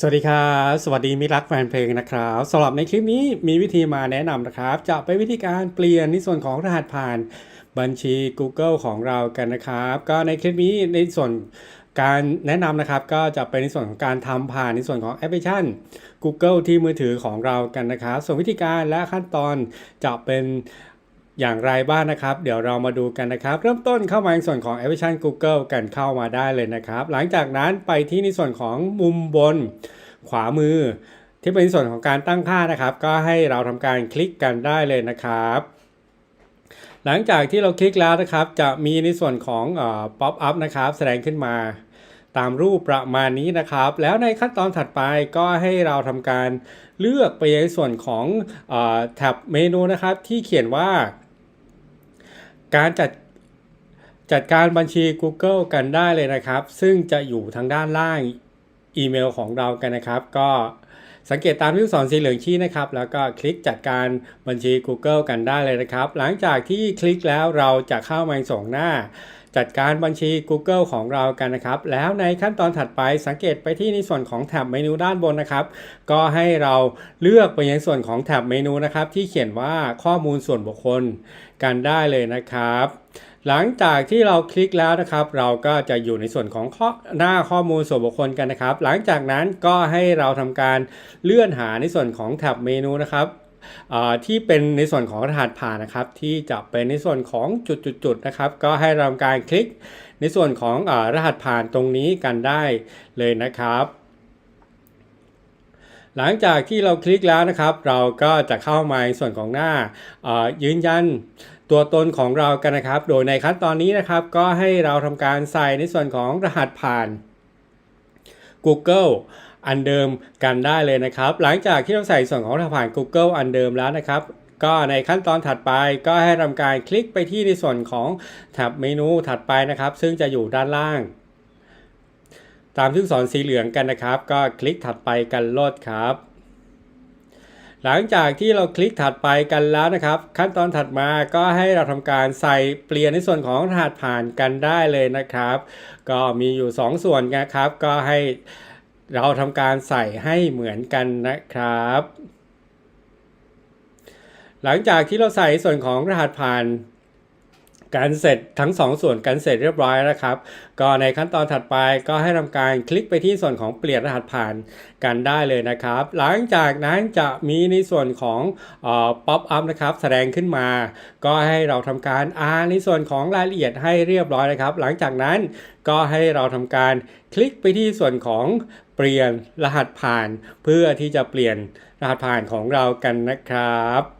สวัสดีครับสวัสดีมิรรักแฟนเพลงนะครับสำหรับในคลิปนี้มีวิธีมาแนะนำนะครับ จะเป็นวิธีการเปลี่ยนในส่วนของรหัสผ่านบัญชี Google ของเรากันนะครับ ก็ในคลิปนี้ในส่วนการแนะนำนะครับก็จะเป็นในส่วนของการทำผ่านในส่วนของแอปพลิเคชัน Google ที่มือถือของเรากันนะครับ ส่วนวิธีการและขั้นตอนจะเป็น อย่างไรบ้างนะครับ เดี๋ยวเรามาดูกันนะครับ เริ่มต้นเข้ามาในส่วนของแอปพลิเคชัน Google กันเข้ามาได้เลยนะครับ หลังจากนั้นไปที่ในส่วนของมุมบน ขวามือ ที่เป็นส่วนของการตั้งค่านะครับ ก็ให้เราทำการคลิกกันได้เลยนะครับ หลังจากที่เราคลิกแล้วนะครับ จะมีในส่วนของป๊อปอัพนะครับ แสดงขึ้นมาตามรูปประมาณนี้นะครับ แล้วในขั้นตอนถัดไปก็ให้เราทำการเลือกไปในส่วนของอแท็บเมนูนะครับ ที่เขียนว่า การจัดจัดการบัญชี Google กันได้เลยนะครับ ซึ่งจะอยู่ทางด้านล่างอีเมลของเรากันนะครับ ก็สังเกตตามที่ลูกศรสีเหลืองชี้นะครับ แล้วก็คลิกจัดการบัญชี Google กันได้เลยนะครับ หลังจากที่คลิกแล้วเราจะเข้ามาส่งหน้า จัดการบัญชี Google ของเรากันนะครับ แล้วในขั้นตอนถัดไปสังเกตไปที่ในส่วนของแท็บเมนูด้านบนนะครับ ก็ให้เราเลือกไปยังส่วนของแท็บเมนูนะครับ ที่เขียนว่าข้อมูลส่วนบุคคลกันได้เลยนะครับหลังจากที่เราคลิกแล้วนะครับ เราก็จะอยู่ในส่วนของข้อหน้าข้อมูลส่วนบุคคลกันนะครับ หลังจากนั้นก็ให้เราทำการเลื่อนหาในส่วนของแท็บเมนูนะครับ ที่เป็นในส่วนของรหัสผ่านนะครับ ที่จะเป็นในส่วนของจุดๆนะครับ ก็ให้เราทำการคลิกในส่วนของอรหัสผ่านตรงนี้กันได้เลยนะครับ หลังจากที่เราคลิกแล้วนะครับ เราก็จะเข้ามาในส่วนของหน้ายืนยันตัวตนของเรากันนะครับ โดยในขั้นตอนนี้นะครับ ก็ให้เราทำการใส่ในส่วนของรหัสผ่าน Google อันเดิมกันได้เลยนะครับ หลังจากที่เราใส่ส่วนของรหัสผ่าน Google อันเดิมแล้วนะครับก็ในขั้นตอนถัดไปก็ให้ทำการคลิกไปที่ในส่วนของแท็บเมนูถัดไปนะครับ ซึ่งจะอยู่ด้านล่าง ตามที่สอนสีเหลืองกันนะครับ ก็คลิกถัดไปกันโลดครับ หลังจากที่เราคลิกถัดไปกันแล้วนะครับ ขั้นตอนถัดมาก็ให้เราทำการใส่เปลี่ยนในส่วนของรหัสผ่านกันได้เลยนะครับ ก็มีอยู่ 2 ส่วนนะครับ ก็ให้ เราทำการใส่ให้เหมือนกันนะครับ หลังจากที่เราใส่ส่วนของรหัสผ่าน การเสร็จทั้ง 2 ส่วนกันเสร็จเรียบร้อยแล้วครับ ก็ในขั้นตอนถัดไปก็ให้ทำการคลิกไปที่ส่วนของเปลี่ยนรหัสผ่านกันได้เลยนะครับ หลังจากนั้นจะมีในส่วนของป๊อปอัพนะครับแสดงขึ้นมา ก็ให้เราทำการอ่านในส่วนของรายละเอียดให้เรียบร้อยนะครับ หลังจากนั้นก็ให้เราทำการคลิกไปที่ส่วนของเปลี่ยนรหัสผ่าน เพื่อที่จะเปลี่ยนรหัสผ่านของเรากันนะครับ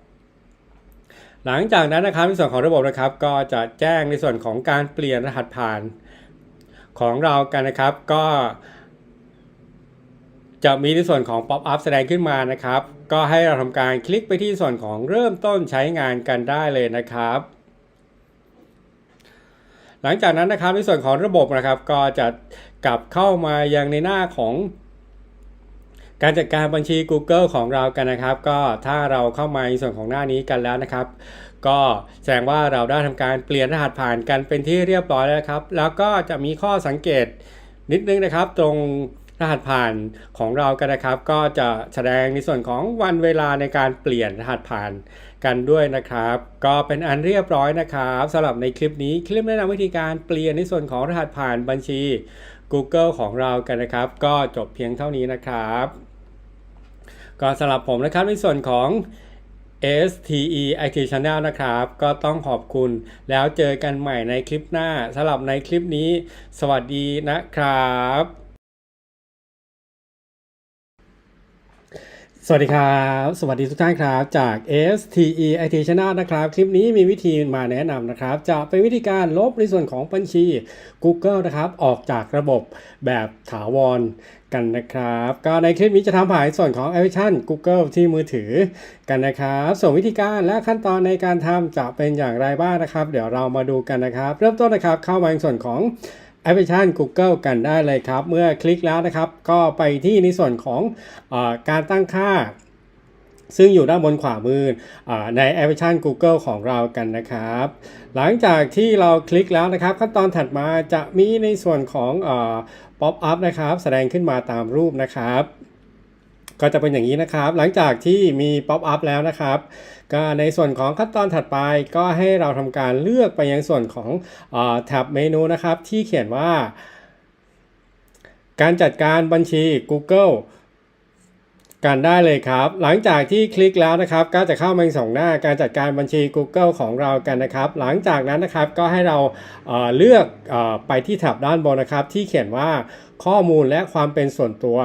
หลังจากนั้นนะครับในส่วนของระบบนะครับ ก็จะแจ้งในส่วนของการเปลี่ยนรหัสผ่านของเรากันนะครับ ก็จะมีในส่วนของ Pop up แสดงขึ้นมานะครับ ก็ให้เราทำการคลิกไปที่ส่วนของเริ่มต้นใช้งานกันได้เลยนะครับ หลังจากนั้นนะครับในส่วนของระบบนะครับ ก็จะกลับเข้ามายังในหน้าของ การจัดการบัญชี Google ของเรากันนะครับ ก็ถ้าเราเข้ามาในส่วนของหน้านี้กันแล้วนะครับ ก็แสดงว่าเราได้ทำการเปลี่ยนรหัสผ่านกันเป็นที่เรียบร้อยแล้วครับ แล้วก็จะมีข้อสังเกตนิดนึงนะครับ ตรงรหัสผ่านของเรากันนะครับ ก็จะแสดงในส่วนของวันเวลาในการเปลี่ยนรหัสผ่านกันด้วยนะครับ ก็เป็นอันเรียบร้อยนะครับสำหรับในคลิปนี้คลิปแนะนำวิธีการเปลี่ยนในส่วนของรหัสผ่านบัญชี Google ของเรากันนะครับ ก็จบเพียงเท่านี้นะครับ ก็สำหรับผมนะครับในส่วนของ STE IT Channel นะครับ ก็ต้องขอบคุณ แล้วเจอกันใหม่ในคลิปหน้าสำหรับในคลิปนี้ สวัสดีนะครับ สวัสดีครับ สวัสดีทุกท่านครับจาก STE IT Channel นะครับ คลิปนี้มีวิธีมาแนะนำนะครับ จะเป็นวิธีการลบในส่วนของบัญชี Google นะครับ ออกจากระบบแบบถาวรกันนะครับ ก็ในคลิปนี้จะทำผ่านส่วนของแอปพลิเคชัน Google ที่มือถือกันนะครับ ส่วนวิธีการและขั้นตอนในการทำจะเป็นอย่างไรบ้างนะครับ เดี๋ยวเรามาดูกันนะครับ เริ่มต้นนะครับเข้ามาในส่วนของ พลิเคชัน Google กันได้เลยครับ เมื่อคลิกแล้วนะครับ ก็ไปที่ในส่วนของอการตั้งค่า ซึ่งอยู่ด้านบนขวามืออในแอปพลิเคชัน Google ของเรากันนะครับ หลังจากที่เราคลิกแล้วนะครับ ขั้นตอนถัดมาจะมีในส่วนของป๊อปอัพนะครับ แสดงขึ้นมาตามรูปนะครับ ก็จะเป็นอย่างนี้นะครับ หลังจากที่มีป๊อปอัพแล้วนะครับ ก็ในส่วนของขั้นตอนถัดไปก็ให้เราทำการเลือกไปยังส่วนของอแท็บเมนูนะครับ ที่เขียนว่า การจัดการบัญชี Google กันได้เลยครับ หลังจากที่คลิกแล้วนะครับ ก็จะเข้ามาสองหน้าการจัดการบัญชี Google ของเรากันนะครับ หลังจากนั้นนะครับก็ให้เราเเลือกอไปที่แถบด้านบนนะครับ ที่เขียนว่าข้อมูลและความเป็นส่วนตัว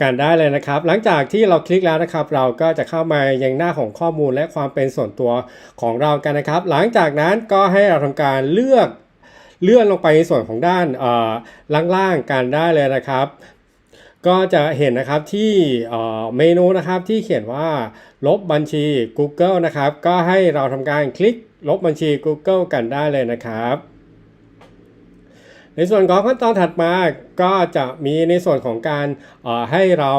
กันได้เลยนะครับ หลังจากที่เราคลิกแล้วนะครับ เราก็จะเข้ามายังหน้าของข้อมูลและความเป็นส่วนตัวของเรากันนะครับ หลังจากนั้นก็ให้เราทำการเลือกเลื่อนลงไปในส่วนของด้านล่างๆกันได้เลยนะครับ ก็จะเห็นนะครับที่เอ่อเมนูนะครับที่เขียนว่าลบบัญชี Google นะครับ ก็ให้เราทำการคลิกลบบัญชี Google กันได้เลยนะครับ ในส่วนของขั้นตอนถัดมาก็จะมีในส่วนของการออให้เรา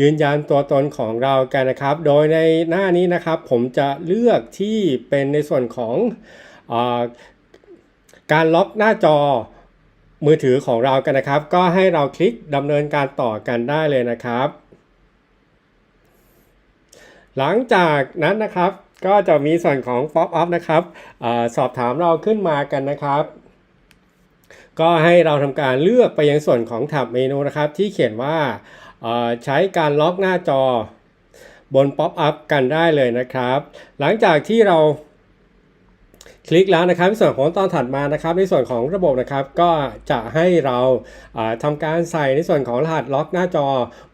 ยืนยันตัวตนของเรากันนะครับ โดยในหน้านี้นะครับผมจะเลือกที่เป็นในส่วนของออการล็อกหน้าจอมือถือของเรากันนะครับ ก็ให้เราคลิกดำเนินการต่อกันได้เลยนะครับ หลังจากนั้นนะครับก็จะมีส่วนของ pop up นะครับอสอบถามเราขึ้นมากันนะครับ ก็ให้เราทำการเลือกไปยังส่วนของแท็บเมนูนะครับ ที่เขียนว่าใช้การล็อกหน้าจอบน Pop up กันได้เลยนะครับ หลังจากที่เราคลิกแล้วนะครับในส่วนของตอนถัดมานะครับ ในส่วนของระบบนะครับก็จะให้เราเอ่อทำการใส่ในส่วนของรหัสล็อกหน้าจอ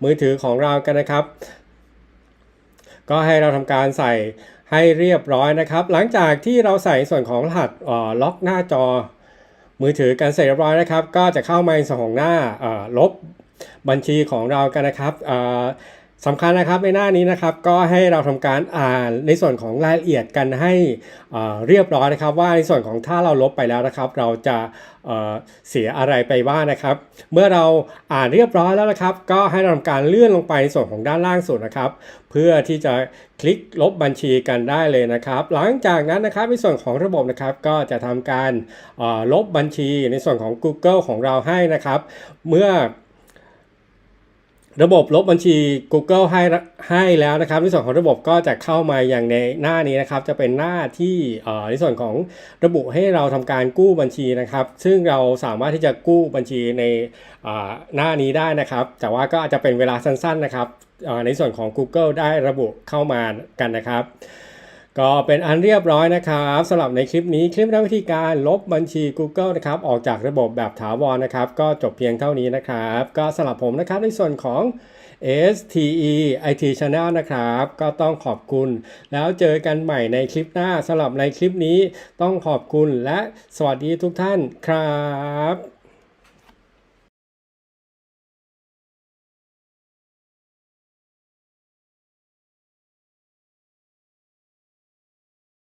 มือถือของเรากันนะครับ ก็ให้เราทำการใส่ให้เรียบร้อยนะครับ หลังจากที่เราใส่ส่วนของรหัสล็อกหน้าจอ มือถือกันเสร็จเรียบร้อยนะครับ ก็จะเข้ามาในสองหน้าลบบัญชีของเรากันนะครับ สำคัญนะครับในหน้านี้นะครับก็ให้เราทำการอ่านในส่วนของรายละเอียดกันให้เรียบร้อยนะครับ ว่าในส่วนของถ้าเราลบไปแล้วนะครับ เราจะเเสียอะไรไปบ้างนะครับ เมื่อเราอ่านเรียบร้อยแล้วนะครับ ก็ให้เราทำการเลื่อนลงไปในส่วนของด้านล่างสุดนะครับ เพื่อที่จะคลิกลบบัญชีกันได้เลยนะครับ หลังจากนั้นนะครับในส่วนของระบบนะครับก็จะทำการลบบัญชีในส่วนของ Google ของเราให้นะครับ เมื่อ ระบบลบบัญชี Google ให้ให้แล้วนะครับ ในส่วนของระบบก็จะเข้ามาอย่างในหน้านี้นะครับ จะเป็นหน้าที่อ่อในส่วนของระบุให้เราทำการกู้บัญชีนะครับ ซึ่งเราสามารถที่จะกู้บัญชีในอ่อหน้านี้ได้นะครับ แต่ว่าก็อาจจะเป็นเวลาสั้นๆนะครับอ่อในส่วนของ Google ได้ระบุเข้ามากันนะครับ ก็เป็นอันเรียบร้อยนะครับสำหรับในคลิปนี้คลิปแนะวิธีการลบบัญชี Google นะครับออกจากระบบแบบถาวรนะครับ ก็จบเพียงเท่านี้นะครับ ก็สำหรับผมนะครับในส่วนของ STE IT Channel นะครับ ก็ต้องขอบคุณ แล้วเจอกันใหม่ในคลิปหน้าสำหรับในคลิปนี้ต้องขอบคุณและสวัสดีทุกท่านครับ